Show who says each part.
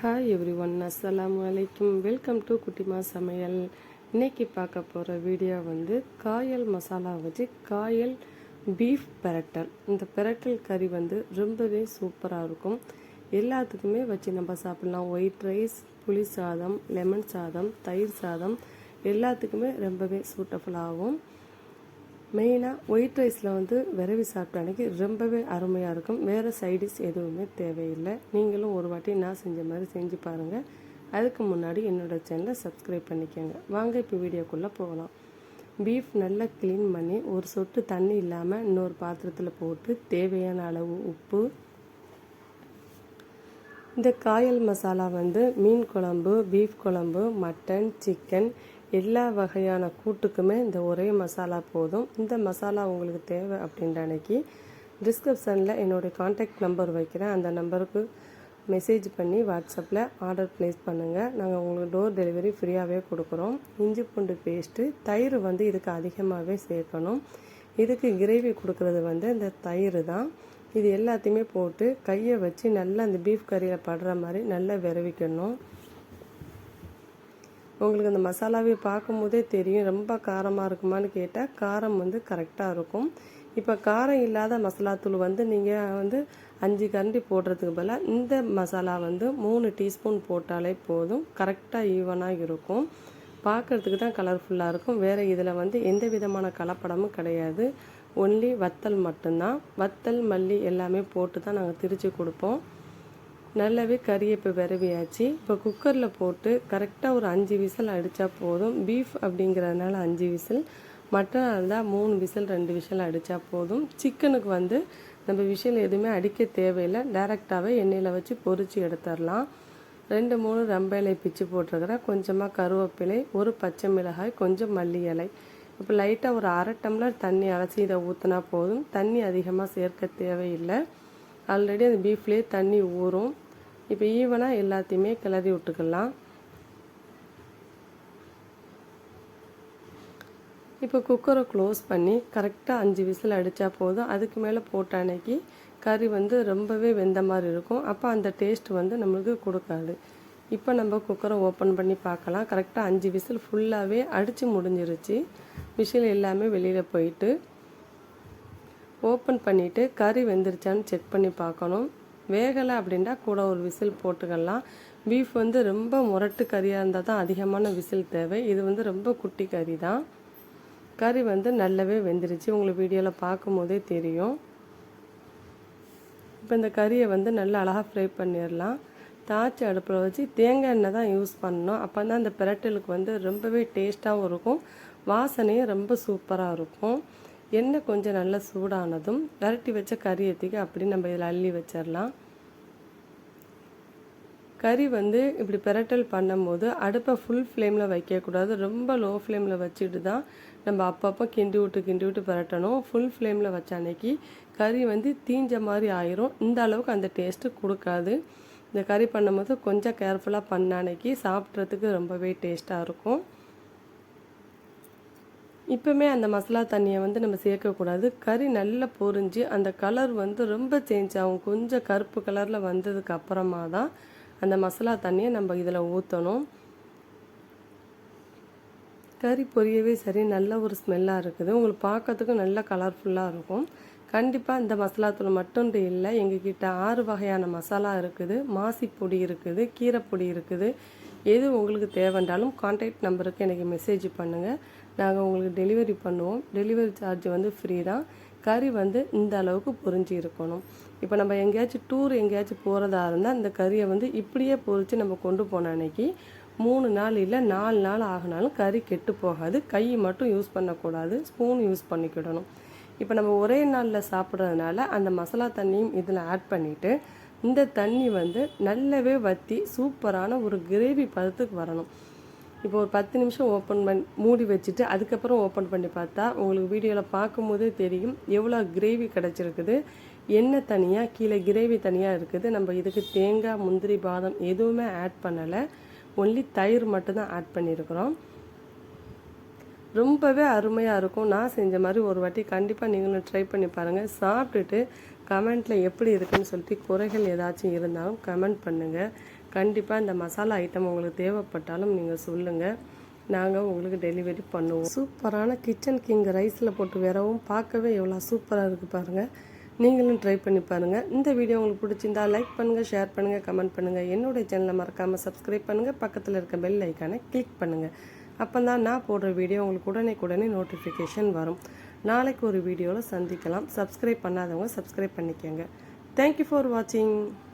Speaker 1: Hi every one அஸ்லாம் வலைக்கும் welcome to குட்டிமா சமையல் இன்னைக்கு பார்க்க போகிற வீடியோ வந்து காயல் மசாலா வச்சு காயல் பீஃப் பெரட்டல். இந்த பெரட்டல் கறி வந்து ரொம்பவே சூப்பராக இருக்கும். எல்லாத்துக்குமே வச்சு நம்ம சாப்பிட்லாம். ஒயிட் ரைஸ் புளி சாதம் லெமன் சாதம் தயிர் சாதம் எல்லாத்துக்குமே ரொம்பவே சூட்டபுள் ஆகும். மெயினாக ஒயிட் ரைஸில் வந்து விரவி சாப்பிட்ட அன்னைக்கு ரொம்பவே அருமையாக இருக்கும். வேறு சைடிஷ் எதுவுமே தேவையில்லை. நீங்களும் ஒரு வாட்டி நான் செஞ்ச மாதிரி செஞ்சு பாருங்கள் அதுக்கு முன்னாடி என்னோடய சேனலை சப்ஸ்கிரைப் பண்ணிக்கோங்க. வாங்க இப்போ வீடியோக்குள்ளே போகலாம். பீஃப் நல்லா க்ளீன் பண்ணி ஒரு சொட்டு தண்ணி இல்லாமல் இன்னொரு பாத்திரத்தில் போட்டு தேவையான அளவு உப்பு இந்த காயல் மசாலா வந்து மீன் குழம்பு பீஃப் குழம்பு மட்டன் சிக்கன் எல்லா வகையான கூட்டுக்குமே இந்த ஒரே மசாலா போதும். இந்த மசாலா உங்களுக்கு தேவை அப்படின்ற அன்னைக்கு டிஸ்கிரிப்ஷனில் என்னுடைய காண்டாக்ட் நம்பர் வைக்கிறேன். அந்த நம்பருக்கு மெசேஜ் பண்ணி வாட்ஸ்அப்பில் ஆர்டர் ப்ளேஸ் பண்ணுங்கள் நாங்கள் உங்களுக்கு டோர் டெலிவரி ஃப்ரீயாகவே கொடுக்குறோம். இஞ்சி பூண்டு பேஸ்ட்டு தயிர் வந்து இதுக்கு அதிகமாகவே சேர்க்கணும். இதுக்கு கிரேவி கொடுக்குறது வந்து இந்த தயிர் தான். இது எல்லாத்தையுமே போட்டு கையை வச்சு நல்லா அந்த பீஃப் கறியில் படுற மாதிரி நல்லா விரவிக்கணும். உங்களுக்கு அந்த மசாலாவை பார்க்கும்போதே தெரியும் ரொம்ப காரமாக இருக்குமான்னு கேட்டால் காரம் வந்து கரெக்டாக இருக்கும். இப்போ காரம் இல்லாத மசாலாத்தூள் வந்து நீங்கள் வந்து அஞ்சு கரண்டி போடுறதுக்கு பதிலாக இந்த மசாலா வந்து மூணு டீஸ்பூன் போட்டாலே போதும். கரெக்டாக ஈவனாக இருக்கும். பார்க்குறதுக்கு தான் கலர்ஃபுல்லாக இருக்கும். வேறு இதில் வந்து எந்த விதமான கலப்படமும் கிடையாது. ஒன்லி வத்தல் மட்டும்தான். வத்தல் மல்லி எல்லாமே போட்டு தான் நாங்கள் திரித்து கொடுப்போம். நல்லாவே கறி இப்போ விரவியாச்சு. இப்போ குக்கரில் போட்டு கரெக்டாக ஒரு அஞ்சு விசில் அடித்தா போதும். பீஃப் அப்படிங்கிறதுனால அஞ்சு விசில். மட்டன் இருந்தால் மூணு விசில் ரெண்டு விசில் அடித்தா போதும். சிக்கனுக்கு வந்து நம்ம விசில் எதுவுமே அடிக்க தேவையில்லை. டைரெக்டாகவே எண்ணெயில் வச்சு பொறிச்சு எடுத்துடலாம். ரெண்டு மூணு ரம்ப இலை பிச்சு போட்டிருக்கிறேன். கொஞ்சமாக கருவேப்பிலை ஒரு பச்சை மிளகாய் கொஞ்சம் மல்லி இலை. இப்போ லைட்டாக ஒரு அரை டம்ளர் தண்ணி அலசி இதை ஊற்றினா போதும். தண்ணி அதிகமாக சேர்க்க தேவையில்லை. ஆல்ரெடி அந்த பீஃப்லேயே தண்ணி ஊறும். இப்போ ஈவனாக எல்லாத்தையுமே கிளறி விட்டுக்கலாம். இப்போ குக்கரை க்ளோஸ் பண்ணி கரெக்டாக அஞ்சு விசில் அடித்தா போதும். அதுக்கு மேலே போட்ட அன்னைக்கு கறி வந்து ரொம்பவே வெந்த மாதிரி இருக்கும். அப்போ அந்த டேஸ்ட் வந்து நம்மளுக்கு கொடுக்காது. இப்போ நம்ம குக்கரை ஓப்பன் பண்ணி பார்க்கலாம். கரெக்டாக அஞ்சு விசில் ஃபுல்லாகவே அடித்து முடிஞ்சிருச்சு. விசில் எல்லாமே வெளியில் போயிட்டு ஓப்பன் பண்ணிவிட்டு கறி வெந்துருச்சான்னு செக் பண்ணி பார்க்கணும். வேகலை அப்படின்னா கூட ஒரு விசில் போட்டுக்கலாம். பீஃப் வந்து ரொம்ப முரட்டு கறியாக இருந்தால் தான் அதிகமான விசில் தேவை. இது வந்து ரொம்ப குட்டி கறி தான். கறி வந்து நல்லாவே வெந்துருச்சு. உங்களுக்கு வீடியோவில் பார்க்கும் போதே தெரியும். இப்போ இந்த கறியை வந்து நல்லா அழகாக ஃப்ரை பண்ணிடலாம். தாச்சி அடுப்பில் வச்சு தேங்காய் எண்ணெய் தான் யூஸ் பண்ணணும். அப்போ தான் அந்த பிரட்டலுக்கு வந்து ரொம்பவே டேஸ்ட்டாகவும் இருக்கும். வாசனையும் ரொம்ப சூப்பராக இருக்கும். எண்ணெய் கொஞ்சம் நல்லா சூடானதும் விரட்டி வச்ச கறி ஏற்றிக்க அப்படி நம்ம இதில் அள்ளி வச்சிடலாம் கறி வந்து இப்படி பிரட்டல் பண்ணும்போது அடுப்பை ஃபுல் ஃப்ளேமில் வைக்கக்கூடாது. ரொம்ப லோ ஃப்ளேமில் வச்சுட்டு தான் நம்ம அப்பப்போ கிண்டி விட்டு கிண்டி விட்டு பிரட்டணும். ஃபுல் ஃப்ளேமில் வச்ச அன்னைக்கு கறி வந்து தீஞ்ச மாதிரி ஆயிரும். இந்த அளவுக்கு அந்த டேஸ்ட்டு கொடுக்காது. இந்த கறி பண்ணும்போது கொஞ்சம் கேர்ஃபுல்லாக பண்ண அன்னைக்கு சாப்பிட்றதுக்கு ரொம்பவே டேஸ்ட்டாக இருக்கும். இப்போவுமே அந்த மசாலா தண்ணியை வந்து நம்ம சேர்க்கக்கூடாது கறி நல்லா பொரிஞ்சு அந்த கலர் வந்து ரொம்ப சேஞ்ச் ஆகும். கொஞ்சம் கருப்பு கலரில் வந்ததுக்கு அப்புறமா தான் அந்த மசாலா தண்ணியை நம்ம இதில் ஊற்றணும் கறி பொரியவே சரி நல்ல ஒரு ஸ்மெல்லாக இருக்குது. உங்களுக்கு பார்க்கறதுக்கும் நல்ல கலர்ஃபுல்லாக இருக்கும். கண்டிப்பாக இந்த மசாலா தூள் மட்டும் இல்லை எங்ககிட்ட ஆறு வகையான மசாலா இருக்குது. மாசி பொடி இருக்குது கீரை பொடி இருக்குது. எது உங்களுக்கு தேவைன்றாலும் கான்டாக்ட் நம்பருக்கு எனக்கு மெசேஜ் பண்ணுங்கள் நாங்கள் உங்களுக்கு டெலிவரி பண்ணுவோம். டெலிவரி சார்ஜ் வந்து ஃப்ரீ தான். கறி வந்து இந்த அளவுக்கு பொறிஞ்சு இருக்கணும். இப்போ நம்ம எங்கேயாச்சும் டூர் எங்கேயாச்சும் போகிறதா இருந்தால் இந்த கறியை வந்து இப்படியே பொரித்து நம்ம கொண்டு போன அன்னைக்கு மூணு நாள் இல்லை நாலு நாள் ஆகினாலும் கறி கெட்டு போகாது. கை மட்டும் யூஸ் பண்ணக்கூடாது. ஸ்பூன் யூஸ் பண்ணிக்கிடணும். இப்போ நம்ம ஒரே நாளில் சாப்பிட்றதுனால அந்த மசாலா தண்ணியும் இதில் ஆட் பண்ணிவிட்டு இந்த தண்ணி வந்து நல்லாவே வற்றி சூப்பரான ஒரு கிரேவி பதத்துக்கு வரணும். இப்போ ஒரு பத்து நிமிஷம் ஓப்பன் பண்ணி மூடி வச்சுட்டு அதுக்கப்புறம் ஓப்பன் பண்ணி பார்த்தா உங்களுக்கு வீடியோவில் பார்க்கும்போதே தெரியும் எவ்வளோ கிரேவி கிடச்சிருக்குது. எண்ணெய் தனியாக கீழே கிரேவி தனியாக இருக்குது. நம்ம இதுக்கு தேங்காய் முந்திரி பாதம் எதுவுமே ஆட் பண்ணலை. ஒன்லி தயிர் மட்டும்தான் ஆட் பண்ணியிருக்கிறோம். ரொம்பவே அருமையாக இருக்கும். நான் செஞ்ச மாதிரி ஒரு வாட்டி கண்டிப்பாக நீங்களும் ட்ரை பண்ணி பாருங்கள் சாப்பிட்டுட்டு கமெண்ட்டில் எப்படி இருக்குன்னு சொல்லிட்டு குறைகள் ஏதாச்சும் இருந்தாலும் கமெண்ட் பண்ணுங்கள் கண்டிப்பாக இந்த மசாலா ஐட்டம் உங்களுக்கு தேவைப்பட்டாலும் நீங்கள் சொல்லுங்கள் நாங்கள் உங்களுக்கு டெலிவரி பண்ணுவோம். சூப்பரான கிச்சன் கிங் ரைஸில் போட்டு வரவும் பார்க்கவே எவ்வளோ சூப்பராக இருக்குது பாருங்கள் நீங்களும் ட்ரை பண்ணி பாருங்கள் இந்த வீடியோ உங்களுக்கு பிடிச்சிருந்தா லைக் பண்ணுங்கள் ஷேர் பண்ணுங்கள் கமெண்ட் பண்ணுங்கள் என்னுடைய சேனலை மறக்காமல் சப்ஸ்கிரைப் பண்ணுங்கள் பக்கத்தில் இருக்க பெல் ஐக்கானை கிளிக் பண்ணுங்கள் அப்போ தான் நான் போடுற வீடியோ உங்களுக்கு உடனே உடனே நோட்டிஃபிகேஷன் வரும். நாளைக்கு ஒரு வீடியோவில் சந்திக்கலாம். சப்ஸ்கிரைப் பண்ணாதவங்க சப்ஸ்கிரைப் பண்ணிக்கோங்க. தேங்க்யூ ஃபார் வாட்சிங்